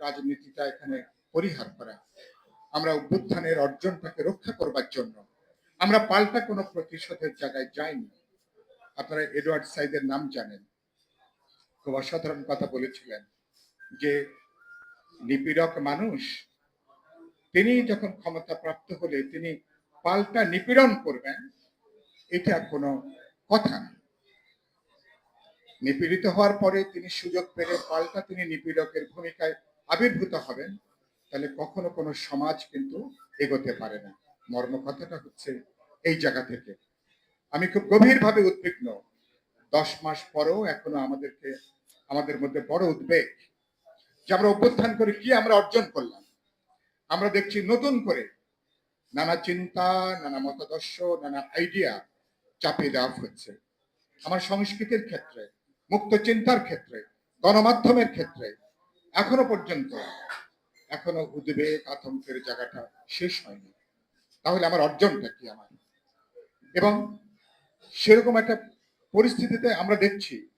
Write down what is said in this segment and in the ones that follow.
রাজনীতিটা এখানে পরিহার করা। আমরা অভ্যুত্থানের অর্জনটাকে রক্ষা করবার জন্য। আমরা পাল্টা কোনো প্রতিশোধের জায়গায় যাইনি। আপনারা এডওয়ার্ড সাইদের নাম জানেন। খুব অসাধারণ কথা বলেছিলেন যে নিপীড়ক মানুষ, তিনি যখন ক্ষমতা প্রাপ্ত হলে তিনি পাল্টা নিপীড়ন করবেন, এটা কোনো কথা না। নিপীড়িত হওয়ার পরে তিনি সুযোগ পেলে পাল্টা তিনি নিপীড়কের ভূমিকায় আবির্ভূত হবেন, তাহলে কখনো কোনো সমাজ কিন্তু এগোতে পারে না। মর্ম কথাটা হচ্ছে এই জায়গা থেকে। আমি খুব গভীরভাবে উদ্বিগ্ন। দশ মাস পরেও এখনও আমাদেরকে, আমাদের মধ্যে বড় উদ্বেগ যে আমরা অভ্যুত্থান করে কি আমরা অর্জন করলাম। আমরা দেখছি নতুন করে নানা চিন্তা, নানা মতাদর্শ, নানা আইডিয়া চাপিয়ে দেওয়া হচ্ছে। আমার সংস্কৃতির ক্ষেত্রে, মুক্ত চিন্তার ক্ষেত্রে, গণমাধ্যমের ক্ষেত্রে এখনও পর্যন্ত এখনও উদ্বেগ আতঙ্কের জায়গাটা শেষ হয়নি। তাহলে আমার অর্জনটা কি আমার? এবং সেরকম একটা পরিস্থিতিতে আমরা দেখছি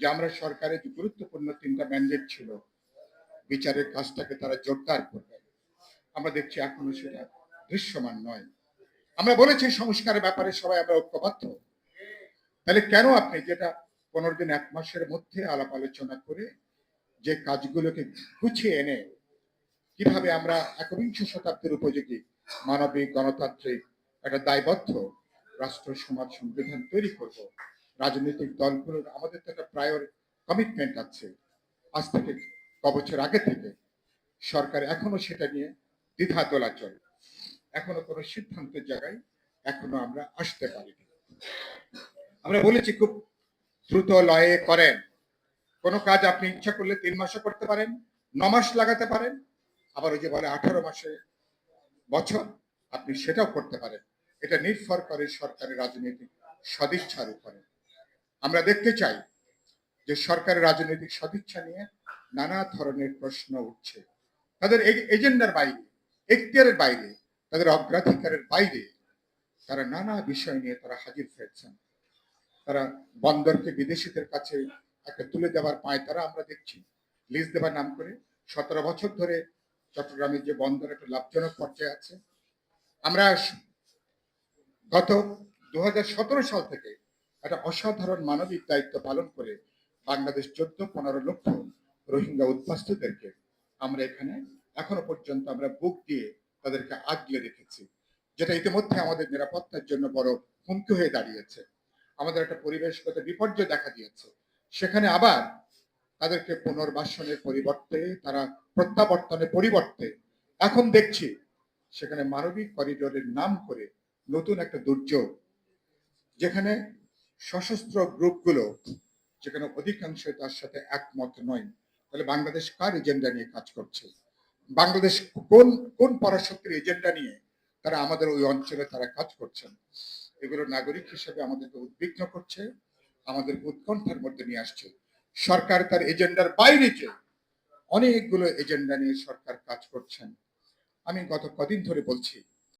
যে আমরা সরকারের যে গুরুত্বপূর্ণ তিনটা ম্যান্ডেট ছিল, বিচারের কাজটাকে তারা জোরদার করবে। আমরা দেখছি এখনও সেটা দৃশ্যমান নয়। আমরা বলেছি সংস্কারের ব্যাপারে সবাই আমরা ঐক্যবদ্ধ। তাহলে কেন আপনি যেটা পনেরো দিন এক মাসের মধ্যে আলাপ আলোচনা করে যে কাজগুলোকে গুছিয়ে এনে কীভাবে আমরা একবিংশ শতাব্দীর উপযোগী মানবিক, গণতান্ত্রিক একটা দায়বদ্ধ রাষ্ট্র, সমাজ, সংবিধান তৈরি করব। রাজনৈতিক দলগুলোর আমাদের তো একটা প্রায়র কমিটমেন্ট আছে। আজ থেকে ক বছর আগে থেকে সরকার এখনও সেটা নিয়ে দ্বিধা দোলাচল। এখনও কোনো সিদ্ধান্তের জায়গায় এখনও আমরা আসতে পারিনি। আমরা বলেছি খুব দ্রুত লয়ে করেন। কোনো কাজ আপনি ইচ্ছা করলে তিন মাসে করতে পারেন, ন মাস লাগাতে পারেন, আবার ওই যে বলে আঠারো মাসে বছর, আপনি সেটাও করতে পারেন। এটা নির্ভর করে সরকারের রাজনৈতিক সদিচ্ছার উপরে। আমরা দেখতে চাই যে সরকারের রাজনৈতিক সদিচ্ছা নিয়ে নানা ধরনের প্রশ্ন উঠছে। তাদের এজেন্ডার বাইরে, এখতিয়ারের বাইরে, তাদের অগ্রাধিকারের বাইরে তারা নানা বিষয় নিয়ে তারা হাজির হয়েছেন। তারা বন্দরকে বিদেশিদের কাছে একটা তুলে দেওয়ার পায় তারা আমরা দেখছি। লিজ দেওয়ার নাম করে সতেরো বছর ধরে চট্টগ্রামের যে বন্দর একটা লাভজনক পর্যায়ে আছে। আমরা গত দু সাল থেকে একটা অসাধারণ মানবিক দায়িত্ব পালন করে বাংলাদেশ চোদ্দ, পনেরো লক্ষ রোহিঙ্গা উদ্বাস্তুদেরকে আমরা এখানে এখনও পর্যন্ত আমরা বুক দিয়ে তাদেরকে আগলে রেখেছি, যেটা ইতিমধ্যে আমাদের নিরাপত্তার জন্য বড় হুমকি হয়ে দাঁড়িয়েছে। আমাদের একটা পরিবেশগত বিপর্যয় দেখা দিয়েছে। সেখানে আবার তাদেরকে পুনর্বাসনের পরিবর্তে, তারা প্রত্যাবর্তনের পরিবর্তে এখন দেখছি সেখানে মানবিক করিডোরের নাম করে নতুন একটা দুর্যোগ, যেখানে সশস্ত্র গ্রুপগুলো যেখানে অধিকাংশ তার সাথে একমত নয়। তাহলে বাংলাদেশ কার এজেন্ডা নিয়ে কাজ করছে? বাংলাদেশ কোন কোন পরাশক্তির এজেন্ডা নিয়ে তারা আমাদের ওই অঞ্চলে তারা কাজ করছেন? এগুলো নাগরিক হিসেবে আমাদেরকে উদ্বিগ্ন করছে। আমাদের উৎকণ্ঠার মধ্যে নিয়ে আসছে। সরকার তার এজেন্ডার বাইরে যে অনেকগুলো এজেন্ডা নিয়ে সরকার কাজ করছেন। আমি গত কদিন ধরে বলছি